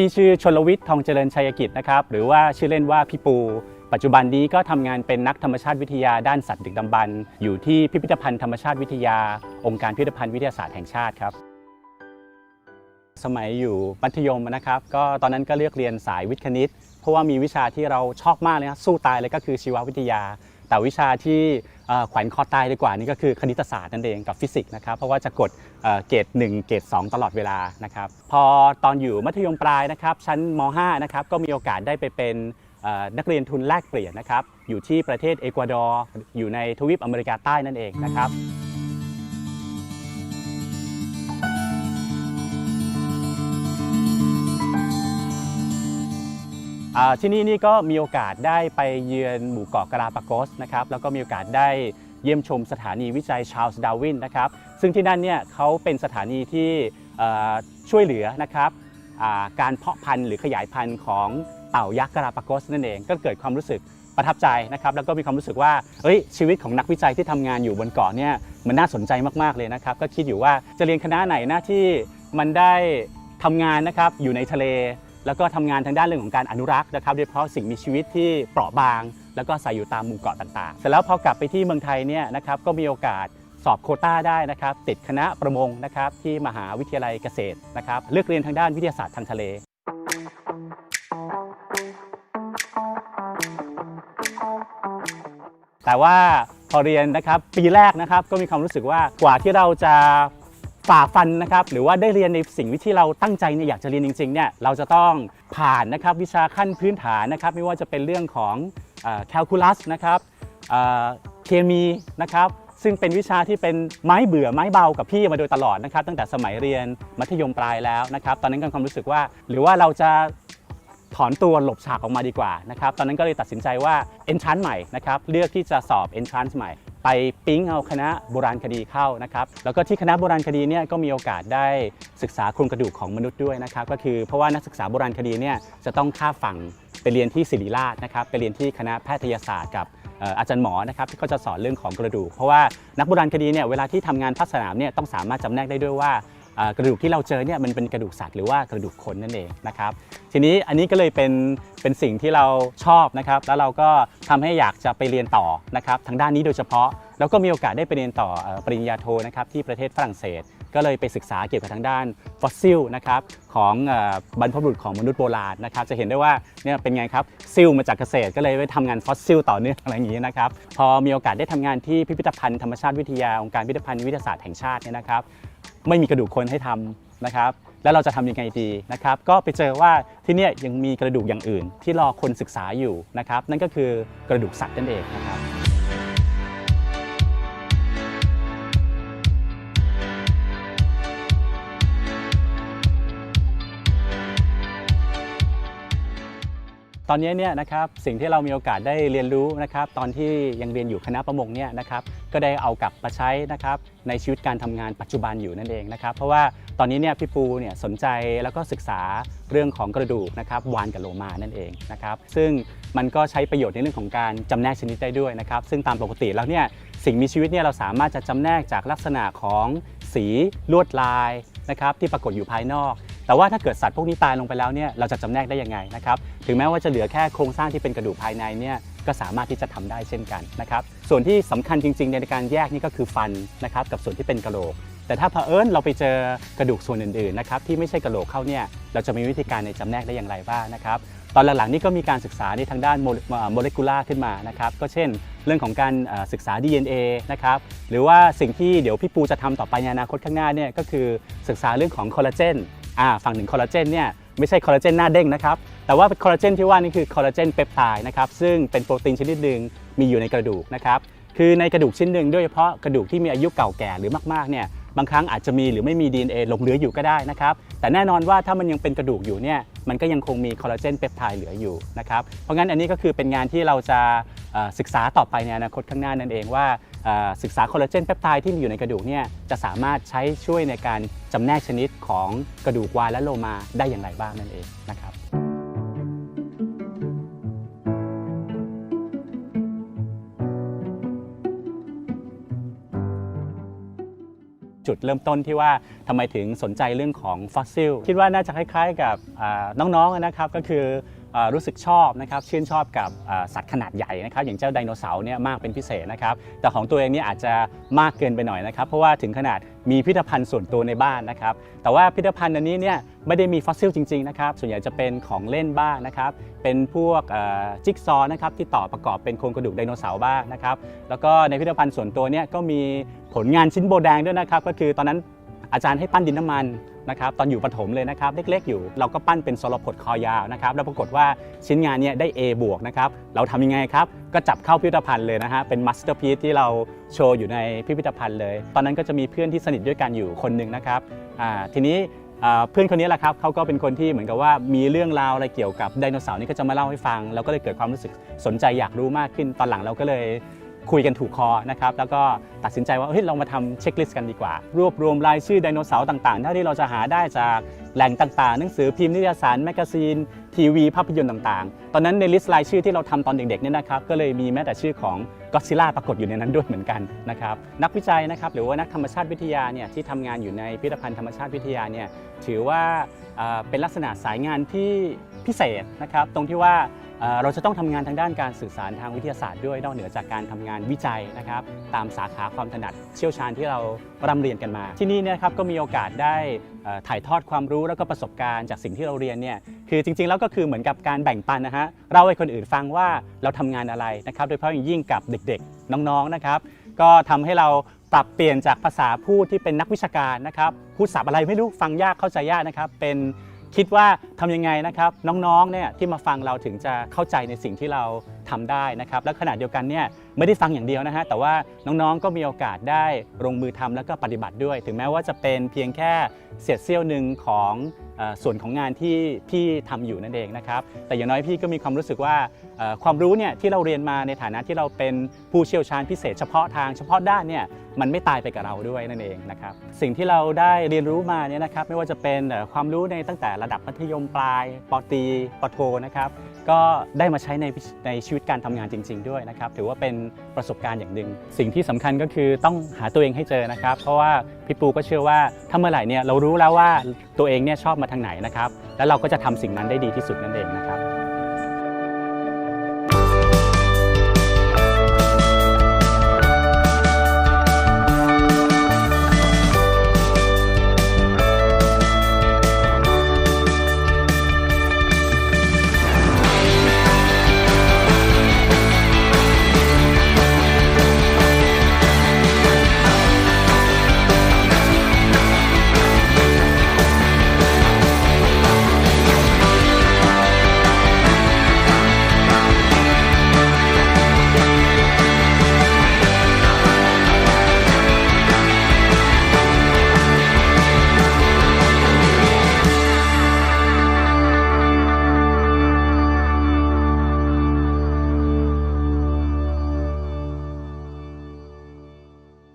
พี่ชื่อชนลวิทย์ทองเจริญชัยกิจนะครับหรือว่าชื่อเล่นว่าพี่ปู ปัจจุบันนี้ก็ทำงานเป็นนักธรรมชาติวิทยาด้านสัตว์ดึกดำบรรพ์อยู่ที่พิพิธภัณฑ์ธรรมชาติวิทยา องค์การพิพิธภัณฑ์วิทยาศาสตร์แห่งชาติครับ สมัยอยู่มัธยมนะครับ ก็ตอนนั้นก็เลือกเรียนสายวิทย์คณิต เพราะว่ามีวิชาที่เราชอบมากเลยนะสู้ตายเลยก็คือชีววิทยา แต่วิชาที่ แขวนคอตายดีกว่านี่ก็คือคณิตศาสตร์นั่นเองกับฟิสิกส์นะครับเพราะว่าจะกดเกรด1 เกรด2 ตลอดเวลานะครับพอตอนอยู่มัธยมปลายนะครับชั้นม .5 นะครับก็มีโอกาสได้ไปเป็นนักเรียนทุนแลกเปลี่ยนนะครับอยู่ที่ประเทศเอกวาดอร์อยู่ในทวีปอเมริกาใต้นั่นเองนะครับ ที่นี่นี่ก็มีโอกาสได้ไปเยือนหมู่เกาะกาลาปากอสนะครับแล้วก็มีโอกาสได้เยี่ยมชมสถานีวิจัยชาร์ลส์ดาวินนะครับซึ่งที่นั่นเนี่ยเขาเป็นสถานีที่ช่วยเหลือนะครับการเพาะพันธุ์หรือขยายพันธุ์ของเต่ายักษ์กาลาปากอสนั่นเอง ก็เกิดความรู้สึกประทับใจนะครับแล้วก็มีความรู้สึกว่าเอ้ยชีวิตของนักวิจัยที่ทำงานอยู่บนเกาะเนี่ยมันน่าสนใจมากๆเลยนะครับก็คิดอยู่ว่าจะเรียนคณะไหนหน้าที่มันได้ทำงานนะครับอยู่ในทะเล แล้วก็ทำงานทางด้านเรื่องของการอนุรักษ์นะครับโดยเฉพาะสิ่งมีชีวิตที่เปราะบาง แล้วก็ใส่อยู่ตามหมู่เกาะต่างๆ เสร็จแล้วพอกลับไปที่เมืองไทยเนี่ยนะครับก็มีโอกาสสอบโคต้าได้นะครับ ติดคณะประมงนะครับที่มหาวิทยาลัยเกษตรนะครับเลือกเรียนทางด้านวิทยาศาสตร์ทางทะเล แต่ว่าพอเรียนนะครับปีแรกนะครับก็มีความรู้สึกว่ากว่าที่เราจะ ฝ่าฟันนะครับหรือว่าได้เรียนในสิ่งที่เราตั้งใจเนี่ยอยากจะเรียนจริงๆเนี่ยเราจะต้องผ่านนะครับวิชาขั้นพื้นฐานนะครับไม่ว่าจะเป็นเรื่องของแคลคูลัสนะครับเคมีนะครับซึ่งเป็นวิชาที่เป็นไม้เบื่อไม้เบากับพี่มาโดยตลอดนะครับตั้งแต่สมัยเรียนมัธยมปลายแล้วนะครับตอนนั้นก็มีความรู้สึกว่า หรือว่าเราจะ ถอนตัวหลบฉากออกมาดีกว่านะครับตอนนั้นก็เลยตัดสินใจว่า entrance ใหม่นะครับเลือกที่จะสอบ entrance ใหม่ ไปปิ๊งเอาคณะโบราณคดีเข้านะครับแล้วก็ที่คณะโบราณคดีเนี่ยก็มีโอกาสได้ศึกษาโครงกระดูกของมนุษย์ด้วยนะครับก็คือเพราะว่านักศึกษาโบราณคดีเนี่ยจะต้องข้าฝั่งไปเรียนที่ศิริราชนะครับไปเรียนที่คณะแพทยศาสตร์กับอาจารย์หมอนะครับที่เขาจะสอนเรื่องของกระดูก เพราะว่านักโบราณคดีเนี่ยเวลาที่ทำงานภาคสนามเนี่ยต้องสามารถจำแนกได้ด้วยว่า กระดูกที่เราเจอเนี่ยมันเป็นกระดูกสัตว์หรือว่ากระดูกคนนั่นเองนะครับทีนี้อันนี้ก็เลยเป็นเป็นสิ่งที่เราชอบนะครับแล้วเราก็ทำให้อยากจะไปเรียนต่อนะครับทางด้านนี้โดยเฉพาะ แล้วก็มีโอกาสได้ไปเรียนต่อปริญญาโทนะครับที่ประเทศฝรั่งเศส ก็เลยไปศึกษาเกี่ยวกับทางด้านฟอสซิลนะครับของบรรพบุรุษของมนุษย์โบราณนะครับจะเห็นได้ว่าเนี่ยเป็นไงครับซิลมาจากเกษตรก็เลยไปทำงานฟอสซิลต่อเนื่องอะไรอย่างนี้นะครับพอมีโอกาสได้ทำงานที่พิพิธภัณฑ์ธรรมชาติวิทยาองค์การพิพิธภัณฑ์วิทยาศาสตร์แห่งชาติเนี่ยนะครับ ไม่มีกระดูกคนให้ทำนะครับแล้วเราจะทำยังไงดีนะครับก็ไปเจอว่าที่นี่ยยังมีกระดูกอย่างอื่น ที่รอคนศึกษาอยู่นะครับนั่นก็คือกระดูกสัตว์นั่นเองนะครับ ตอนนี้เนี่ยนะครับสิ่งที่เรามีโอกาสได้เรียนรู้นะครับตอนที่ยังเรียนอยู่คณะประมงเนี่ยนะครับก็ได้เอากลับมาใช้นะครับในชีวิตการทำงานปัจจุบันอยู่นั่นเองนะครับ เพราะว่าตอนนี้เนี่ยพี่ปูเนี่ยสนใจแล้วก็ศึกษาเรื่องของกระดูกนะครับวานกับโลมานั่นเองนะครับซึ่งมันก็ใช้ประโยชน์ในเรื่องของการจำแนกชนิดได้ด้วยนะครับ ซึ่งตามปกติแล้วเนี่ยสิ่งมีชีวิตเนี่ยเราสามารถจะจำแนกจากลักษณะของสีลวดลายนะครับที่ปรากฏอยู่ภายนอก แต่ว่าถ้าเกิดสัตว์พวกนี้ตายลงไปแล้วเนี่ยเราจะจำแนกได้ยังไงนะครับถึงแม้ว่าจะเหลือแค่โครงสร้างที่เป็นกระดูกภายในเนี่ยก็สามารถที่จะทำได้เช่นกันนะครับส่วนที่สำคัญจริง ๆ ในการแยกนี่ก็คือฟันนะครับกับส่วนที่เป็นกระโหลก แต่ถ้าเผอิญเราไปเจอกระดูกส่วนอื่นๆนะครับที่ไม่ใช่กระโหลกเข้าเนี่ยเราจะมีวิธีการในจำแนกได้อย่างไรบ้างนะครับตอนหลังๆนี่ก็มีการศึกษาในทางด้านโมเลกุลาร์ขึ้นมานะครับก็เช่น เรื่องของการศึกษา DNA นะครับหรือว่าสิ่งที่เดี๋ยวพี่ปูจะทำต่อไปในอนาคตข้างหน้าเนี่ยก็คือศึกษาเรื่องของคอลลาเจน อ่าฝั่งหนึ่งคอลลาเจนเนี่ยไม่ใช่คอลลาเจนหน้าเด้งนะครับ แต่ว่าคอลลาเจนที่ว่านี่คือคอลลาเจนเปปไทด์นะครับ ซึ่งเป็นโปรตีนชนิดหนึ่งมีอยู่ในกระดูกนะครับ คือในกระดูกชิ้นหนึ่งโดยเฉพาะกระดูกที่มีอายุเก่าแก่หรือมากๆเนี่ย บางครั้งอาจจะมีหรือไม่มี DNA หลงเหลืออยู่ก็ได้นะครับ แต่แน่นอนว่าถ้ามันยังเป็นกระดูกอยู่เนี่ย มันก็ยังคงมีคอลลาเจนเปปไทด์เหลืออยู่นะครับเพราะงั้นอันนี้ก็คือเป็นงานที่เราจะศึกษาต่อไปในอนาคตข้างหน้านั่นเองว่าศึกษาคอลลาเจนเปปไทด์ที่มีอยู่ในกระดูกเนี่ยจะสามารถใช้ช่วยในการจำแนกชนิดของกระดูกวายและโลมาได้อย่างไรบ้างนั่นเองนะครับ จุดเริ่มต้นที่ว่าทำไมถึงสนใจเรื่องของฟอสซิลคิดว่าน่าจะคล้ายๆกับน้องๆนะครับก็คือ รู้สึกชอบนะครับชื่นชอบกับสัตว์ขนาดใหญ่นะครับอย่างเจ้าไดโนเสาร์เนี่ยมากเป็นพิเศษนะครับแต่ของตัวเองเนี่ยอาจจะมากเกินไปหน่อยนะครับ เพราะว่าถึงขนาดมีพิพิธภัณฑ์ส่วนตัวในบ้านนะครับ แต่ว่าพิพิธภัณฑ์อันนี้เนี่ยไม่ได้มีฟอสซิลจริงๆนะครับส่วนใหญ่จะเป็นของเล่นบ้างนะครับเป็นพวกจิ๊กซอว์นะครับที่ต่อประกอบเป็นโครงกระดูกไดโนเสาร์บ้างนะครับแล้วก็ในพิพิธภัณฑ์ส่วนตัวเนี่ยก็มีผลงานชิ้นโบแดงด้วยนะครับก็คือตอนนั้นอาจารย์ให้ปั้นดินน้ำมัน นะครับตอนอยู่ประถมเลยนะครับเล็กๆ อยู่เราก็ปั้นเป็นโซลพดคอยาวนะครับแล้วปรากฏว่าชิ้นงานเนี้ได้ A บวกนะครับเราทำยังไงครับก็จับเข้าพิพิธภัณฑ์เลยนะฮะเป็นมาสเตอร์พี e ที่เราโชว์อยู่ในพิพิธภัณฑ์เลย ตอนนั้นก็จะมีเพื่อนที่สนิทด้วยกันอยู่คนหนึ่งนะครับทีนี้เพื่อนคนนี้แหละครับเขาก็เป็นคนที่เหมือนกับว่ามีเรื่องราวอะไรเกี่ยวกับไดโนเสาร์นี่ก็จะมาเล่าให้ฟัง เราก็เลยเกิดความรู้สึกสนใจอยากรู้มากขึ้นตอนหลังเราก็เลย คุยกันถูกคอนะครับแล้วก็ตัดสินใจว่าเฮ้ยเรามาทำเช็คลิสต์กันดีกว่า รวบรวมรายชื่อไดโนเสาร์ต่างๆเท่าที่เราจะหาได้จากแหล่งต่างๆ หนังสือพิมพ์นิตยสารแมกกาซีน ทีวี ภาพยนตร์ต่างๆ ตอนนั้นในลิสต์รายชื่อที่เราทำตอนเด็กๆเนี่ยนะครับก็เลยมีแม้แต่ชื่อของ ก็ซิล่าปรากฏอยู่ในนั้นด้วยเหมือนกันนะครับนักวิจัยนะครับหรือว่านักธรรมชาติวิทยาเนี่ยที่ทำงานอยู่ในพิพิธภัณฑ์ธรรมชาติวิทยาเนี่ยถือว่าเเป็นลักษณะสายงานที่พิเศษนะครับตรงที่ว่าเเราจะต้องทำงานทางด้านการสื่อสารทางวิทยาศาสตร์ด้วยนอกเหนือจากการทำงานวิจัยนะครับตามสาขาความถนัดเชี่ยวชาญที่เรา ร่ำเรียนกันมา ที่นี่เนี่ยครับก็มีโอกาสได้ถ่ายทอดความรู้แล้วก็ประสบการณ์จากสิ่งที่เราเรียนเนี่ยคือจริงๆแล้วก็คือเหมือนกับการแบ่งปันนะฮะเราให้คนอื่นฟังว่าเราทำงานอะไรนะครับโดยเฉพาะอย่างยิ่งกับเด็กๆ น้องๆนะครับ ก็ทำให้เราปรับเปลี่ยนจากภาษาพูดที่เป็นนักวิชาการนะครับพูดศัพท์อะไรไม่รู้ฟังยากเข้าใจยากนะครับ เป็นคิดว่าทำยังไงนะครับน้องๆเนี่ยที่มาฟังเราถึงจะเข้าใจในสิ่งที่เรา ทำได้นะครับและขณะเดียวกันเนี่ยไม่ได้ฟังอย่างเดียวนะฮะแต่ว่าน้องๆก็มีโอกาสได้ลงมือทำแล้วก็ปฏิบัติด้วย ถึงแม้ว่าจะเป็นเพียงแค่เศษเสี้ยวหนึ่งของส่วนของงานที่พี่ทำอยู่นั่นเองนะครับแต่อย่างน้อยพี่ก็มีความรู้สึกว่าความรู้เนี่ยที่เราเรียนมาในฐานะที่เราเป็นผู้เชี่ยวชาญพิเศษเฉพาะทางเฉพาะด้านเนี่ยมันไม่ตายไปกับเราด้วยนั่นเองนะครับสิ่งที่เราได้เรียนรู้มาเนี่ยนะครับไม่ว่าจะเป็นเอ่ความรู้ในตั้งแต่ระดับมัธยมปลายปตรีปโทนะครับก็ได้มาใช้ในในชีวิตการทำงานจริง ๆ ด้วยนะครับถือว่าเป็นประสบการณ์อย่างหนึ่งสิ่งที่สำคัญก็คือต้องหาตัวเองให้เจอนะครับ เพราะว่าพี่ปูก็เชื่อว่าถ้าเมื่อไหร่เนี่ยเรารู้แล้วว่าตัวเองเนี่ยชอบมาทางไหนนะครับแล้วเราก็จะทำสิ่งนั้นได้ดีที่สุดนั่นเองนะ